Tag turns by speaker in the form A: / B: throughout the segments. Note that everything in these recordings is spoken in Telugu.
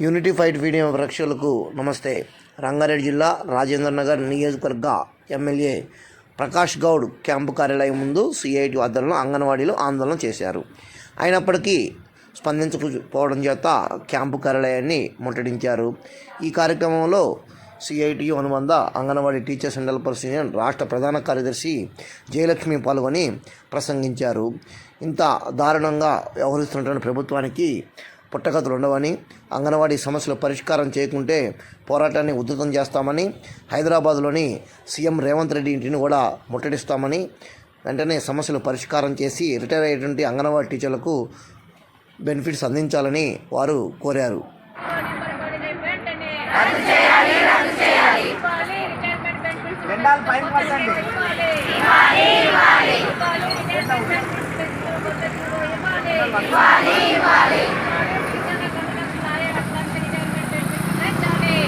A: యూనిటీఫైడ్ వీడియో ప్రేక్షకులకు నమస్తే. రంగారెడ్డి జిల్లా రాజేంద్ర నగర్ నియోజకవర్గ ఎమ్మెల్యే ప్రకాష్ గౌడ్ క్యాంపు కార్యాలయం ముందు సిఐటి ఆధ్వర్యంలో అంగన్వాడీలు ఆందోళన చేశారు. అయినప్పటికీ స్పందించకపోవడం చేత క్యాంపు కార్యాలయాన్ని ముట్టడించారు. ఈ కార్యక్రమంలో సిఐటియు అనుబంధ Anganwadi teachers and helpers union రాష్ట్ర ప్రధాన కార్యదర్శి జయలక్ష్మి పాల్గొని ప్రసంగించారు. ఇంత దారుణంగా వ్యవహరిస్తున్నటువంటి ప్రభుత్వానికి పుట్టగతులు ఉండవని అంగన్వాడీ సమస్యల పరిష్కారం చేయకుంటే పోరాటాన్ని ఉధృతం చేస్తామని హైదరాబాద్లోని సీఎం రేవంత్ రెడ్డి ఇంటిని కూడా ముట్టడిస్తామని వెంటనే సమస్యలు పరిష్కారం చేసి రిటైర్ అయ్యేటువంటి అంగన్వాడీ టీచర్లకు బెనిఫిట్స్ అందించాలని వారు కోరారు.
B: పైన పట్టండి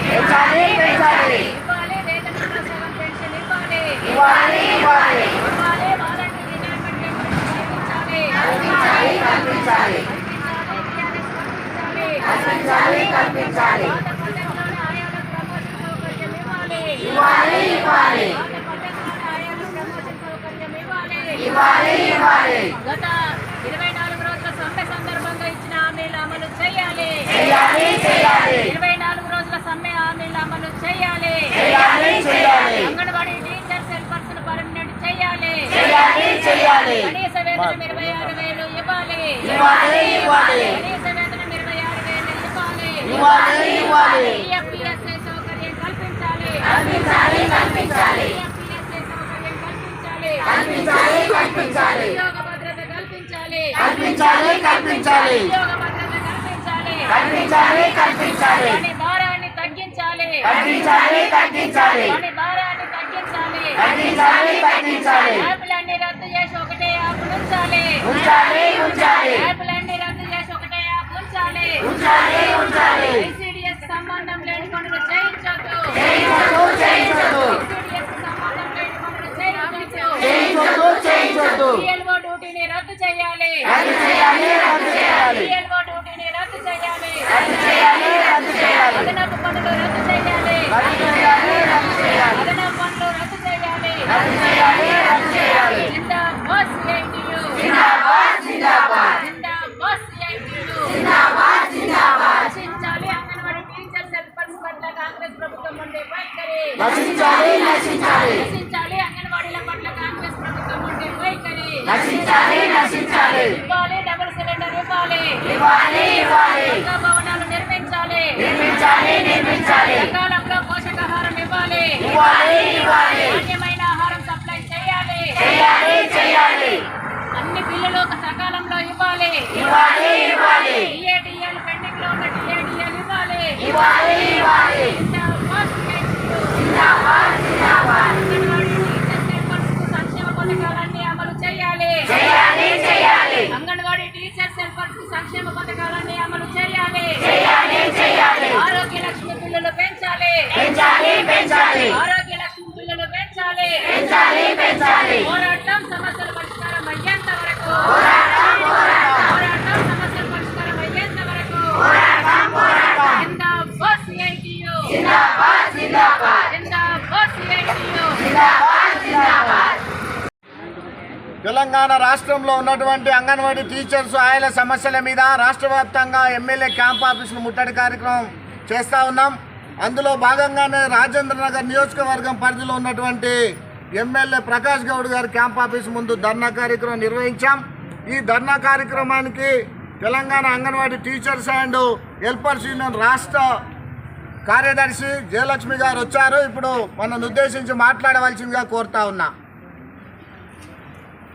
B: పెంచాలి పెంచాలి ఇవ్వాలి ఇవ్వాలి కల్పించాలి కల్పించాలి కల్పించాలి ఇవ్వాలి ఇవ్వాలి. ఇవ్వాలి ఇవ్వాలి.
C: గత ఇరవై నాలుగు రోజుల సమ్మె సందర్భంగా ఇచ్చిన హామీలు అమలు చేయాలి.
B: చేయాలి చేయాలి.
C: ఇరవై నాలుగు రోజుల సమ్మె హామీలు అమలు చేయాలి.
B: చేయాలి చేయాలి.
C: అంగన్వాడీ టీచర్స్ హెల్పర్స్ పర్మనెంట్ చేయాలి.
B: చేయాలి చేయాలి.
C: కనీస వేతనం ఇరవై ఆరు వేలు ఇవ్వాలి.
B: ఇవ్వాలి ఇవ్వాలి.
C: ఇవ్వాలి
B: ఇవ్వాలి ఇవ్వాలి
C: ఈఎఫ్పిఎస్ఐ సౌకర్యం కల్పించాలి
B: కల్పించాలి కల్పించాలి
C: ఈఎఫ్పిఎస్ఐ సౌకర్యం కల్పించాలి
B: కల్పించాలి కల్పించాలి
C: ఉద్యోగ భద్రత కల్పించాలి
B: కల్పించాలి కల్పించాలి
C: ఉద్యోగ భద్రత కల్పించాలి
B: కల్పించాలి కల్పించాలి
C: పని భారాన్ని తగ్గించాలి
B: తగ్గించాలి తగ్గించాలి
C: పని భారాన్ని తగ్గించాలి
B: తగ్గించాలి తగ్గించాలి
C: యాప్లన్నీ రద్దు చేసి ఒకటే యాప్ ఉంచాలి
B: ఉంచాలి ఉంచాలి
C: యాప్లన్నీ ఉంచాలి.
B: ఉంచాలి ఉంచాలి.
C: ఐసీడీఎస్ సంబంధం లేని పనులు చేయించొద్దు
B: చేయించదు చేయించదు
C: ఐసీడీఎస్ సంబంధం లేని పనులు చేయించొద్దు
B: చేయించదు చేయించదు
C: పిఎల్ఓ డ్యూటీని రద్దు చేయాలి.
B: రద్దు చేయాలి రద్దు చేయాలి.
C: నశించాలి
B: నశించాలి.
C: ఇవ్వాలి డబుల్ సిలిండర్ ఇవ్వాలి.
B: ఇవ్వాలి ఇవ్వాలి.
C: భవనాలు నిర్మించాలి.
B: నిర్మించాలి నిర్మించాలి.
C: సకాలంలో పోషకాహారం ఇవ్వాలి.
B: ఇవ్వాలి ఇవ్వాలి.
C: నాణ్యమైన ఆహారం సప్లై చేయాలి.
B: చేయాలి చేయాలి.
C: అన్ని బిల్లులు సకాలంలో ఇవ్వాలి.
B: ఇవ్వాలి ఇవ్వాలి.
C: టీఏటీఎల్ పెండింగ్లో ఉన్న టీఏటీఎల్ ఇవ్వాలి.
B: ఇవ్వాలి ఇవ్వాలి.
C: జిందాబాద్
B: జిందాబాద్.
D: తెలంగాణ రాష్ట్రంలో ఉన్నటువంటి అంగన్వాడీ టీచర్స్ ఆయల సమస్యల మీద రాష్ట్ర వ్యాప్తంగా ఎమ్మెల్యే క్యాంప్ ఆఫీసును ముట్టడి కార్యక్రమం చేస్తూ ఉన్నాం. అందులో భాగంగానే రాజేంద్ర నగర్ నియోజకవర్గం పరిధిలో ఉన్నటువంటి ఎమ్మెల్యే ప్రకాష్ గౌడ్ గారి క్యాంప్ ఆఫీస్ ముందు ధర్నా కార్యక్రమం నిర్వహించాం. ఈ ధర్నా కార్యక్రమానికి Telangana Anganwadi teachers and helpers union రాష్ట్ర కార్యదర్శి జయలక్ష్మి గారు వచ్చారు. ఇప్పుడు మనల్ని ఉద్దేశించి మాట్లాడవలసిందిగా కోరుతా ఉన్నా.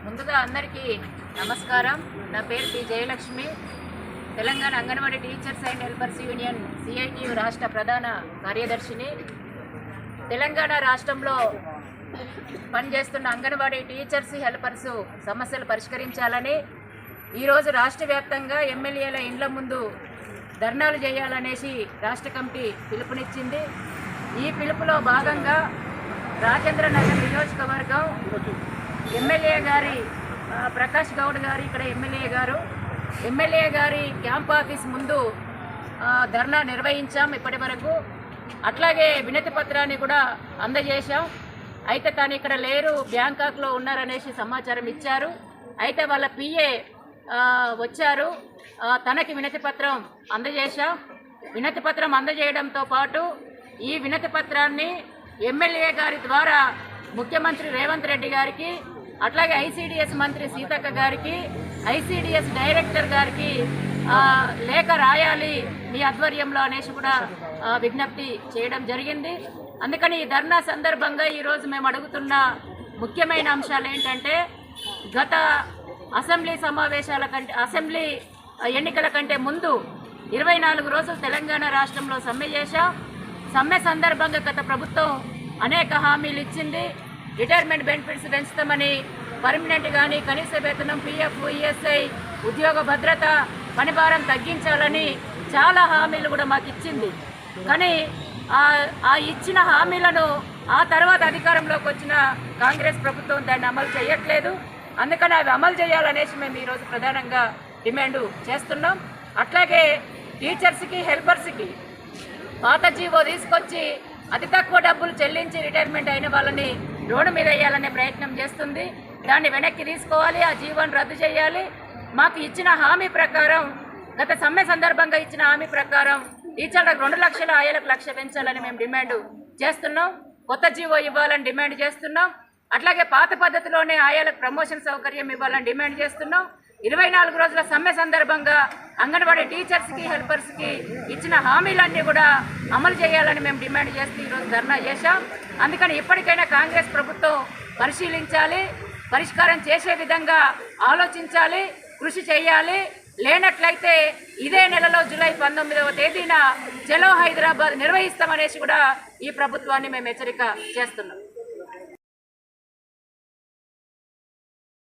C: ముందుగా అందరికీ నమస్కారం. నా పేరు P Jayalakshmi. Telangana Anganwadi teachers and helpers union CITU రాష్ట్ర ప్రధాన కార్యదర్శిని. తెలంగాణ రాష్ట్రంలో పనిచేస్తున్న అంగన్వాడీ టీచర్స్ హెల్పర్స్ సమస్యలు పరిష్కరించాలని ఈరోజు రాష్ట్ర వ్యాప్తంగా ఎమ్మెల్యేల ఇండ్ల ముందు ధర్నాలు చేయాలనేసి రాష్ట్ర కమిటీ పిలుపునిచ్చింది. ఈ పిలుపులో భాగంగా రాజేంద్ర నగర్ నియోజకవర్గం ఎమ్మెల్యే గారి ప్రకాష్ గౌడ్ గారు ఇక్కడ ఎమ్మెల్యే గారు. ఎమ్మెల్యే గారి క్యాంప్ ఆఫీస్ ముందు
B: ధర్నా నిర్వహించాం ఇప్పటి వరకు. అట్లాగే వినతి పత్రాన్ని కూడా అందజేశాం. అయితే తాను ఇక్కడ లేరు బ్యాంకాక్లో ఉన్నారనేసి సమాచారం ఇచ్చారు. అయితే వాళ్ళ పిఏ వచ్చారు. తనకి వినతి పత్రం అందజేశాం. వినతి పత్రం అందజేయడంతో పాటు ఈ వినతి పత్రాన్ని ఎమ్మెల్యే గారి ద్వారా ముఖ్యమంత్రి రేవంత్ రెడ్డి గారికి అట్లాగే ఐసీడీఎస్ మంత్రి సీతక్క గారికి ఐసీడీఎస్ డైరెక్టర్ గారికి లేఖ రాయాలి మీ ఆధ్వర్యంలో అనేసి కూడా విజ్ఞప్తి చేయడం జరిగింది. అందుకని ఈ ధర్నా సందర్భంగా ఈరోజు మేము అడుగుతున్న ముఖ్యమైన అంశాలు ఏంటంటే గత అసెంబ్లీ సమావేశాల కంటే అసెంబ్లీ ఎన్నికల కంటే ముందు ఇరవై నాలుగు రోజులు తెలంగాణ రాష్ట్రంలో సమ్మె చేశా. సమ్మె సందర్భంగా గత ప్రభుత్వం అనేక హామీలు ఇచ్చింది. రిటైర్మెంట్ బెనిఫిట్స్ పెంచుతామని పర్మనెంట్ కానీ కనీస వేతనం పిఎఫ్ ఈఎస్ఐ ఉద్యోగ భద్రత పనిభారం తగ్గించాలని చాలా హామీలు కూడా మాకు ఇచ్చింది. కానీ ఆ ఇచ్చిన హామీలను ఆ తర్వాత అధికారంలోకి వచ్చిన కాంగ్రెస్ ప్రభుత్వం దాన్ని అమలు చేయట్లేదు. అందుకని అవి అమలు చేయాలనేసి మేము ఈరోజు ప్రధానంగా డిమాండ్ చేస్తున్నాం. అట్లాగే టీచర్స్కి హెల్పర్స్కి పాత జీవో తీసుకొచ్చి అతి తక్కువ డబ్బులు చెల్లించి రిటైర్మెంట్ అయిన వాళ్ళని రోడ్డు మీద వేయాలనే ప్రయత్నం చేస్తుంది. దాన్ని వెనక్కి తీసుకోవాలి ఆ జీవోని రద్దు చేయాలి. మాకు ఇచ్చిన హామీ ప్రకారం గత సమ్మె సందర్భంగా ఇచ్చిన హామీ ప్రకారం టీచర్లకు రెండు లక్షల ఆయలకు లక్ష పెంచాలని మేము డిమాండ్ చేస్తున్నాం. కొత్త జీవో ఇవ్వాలని డిమాండ్ చేస్తున్నాం. అట్లాగే పాత పద్ధతిలోనే ఆయాలకు ప్రమోషన్ సౌకర్యం ఇవ్వాలని డిమాండ్ చేస్తున్నాం. ఇరవై నాలుగు రోజుల సమ్మె సందర్భంగా అంగన్వాడీ టీచర్స్కి హెల్పర్స్కి ఇచ్చిన హామీలన్నీ కూడా అమలు చేయాలని మేము డిమాండ్ చేస్తూ ఈరోజు ధర్నా చేశాం. అందుకని ఇప్పటికైనా కాంగ్రెస్ ప్రభుత్వం పరిశీలించాలి పరిష్కారం చేసే విధంగా ఆలోచించాలి కృషి చేయాలి. లేనట్లయితే ఇదే నెలలో జూలై పంతొమ్మిదవ తేదీన చలో హైదరాబాద్ నిర్వహిస్తామనేసి కూడా ఈ ప్రభుత్వాన్ని మేము హెచ్చరిక చేస్తున్నాం.